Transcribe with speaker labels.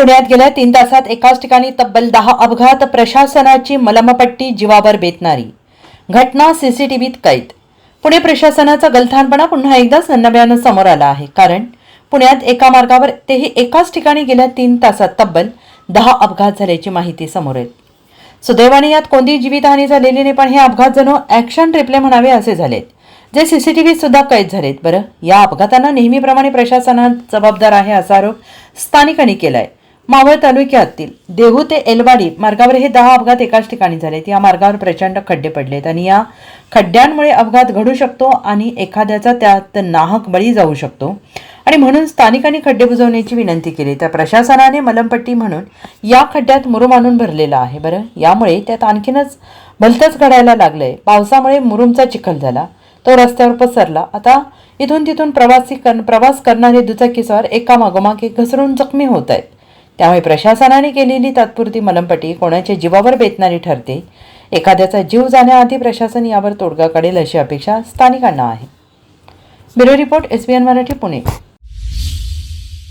Speaker 1: पुण्यात गेल्या तीन तासात एकाच ठिकाणी तब्बल दहा अपघात प्रशासनाची मलमपट्टी जीवावर बेतणारी. घटना सीसीटीव्हीत कैद. पुणे प्रशासनाचा गलथानपणा पुन्हा एकदाच नव्यानं समोर आला आहे. कारण पुण्यात एका मार्गावर तेही एकाच ठिकाणी गेल्या तीन तासात तब्बल दहा अपघात झाल्याची माहिती समोर येत. सुदैवाने यात कोणतीही जीवितहानी झालेली नाही पण हे अपघात जणू ॲक्शन ट्रिपले म्हणावे असे झालेत जे सीसीटीव्ही सुद्धा कैद झालेत. बरं या अपघातांना नेहमीप्रमाणे प्रशासनात जबाबदार आहे असा आरोप स्थानिकांनी केलाय. मावळ तालुक्यातील देहू ते एलवाडी मार्गावर हे दहा अपघात एकाच ठिकाणी झालेत. या मार्गावर प्रचंड खड्डे पडलेत आणि या खड्ड्यांमुळे अपघात घडू शकतो आणि एखाद्याचा त्यात नाहक बळी जाऊ शकतो. आणि म्हणून स्थानिकांनी खड्डे बुजवण्याची विनंती केली. तर प्रशासनाने मलमपट्टी म्हणून या खड्ड्यात मुरुम आणून भरलेला आहे. बरं यामुळे त्यात आणखीनच भलतंच घडायला लागलंय. पावसामुळे मुरुमचा चिखल झाला. तो रस्त्यावर पसरला. आता इथून तिथून प्रवासी कर प्रवास करणारे दुचाकीस्वार एकामागोमाग एक घसरून जखमी होत आहेत. त्यामुळे प्रशासनाने केलेली तात्पुरती मलमपट्टी कोणाच्या जीवावर बेतणारी ठरते? एखाद्याचा जीव जाण्याआधी प्रशासन यावर तोडगा काढेल अशी अपेक्षा स्थानिकांना आहे. Bureau report S B N Marathi Pune.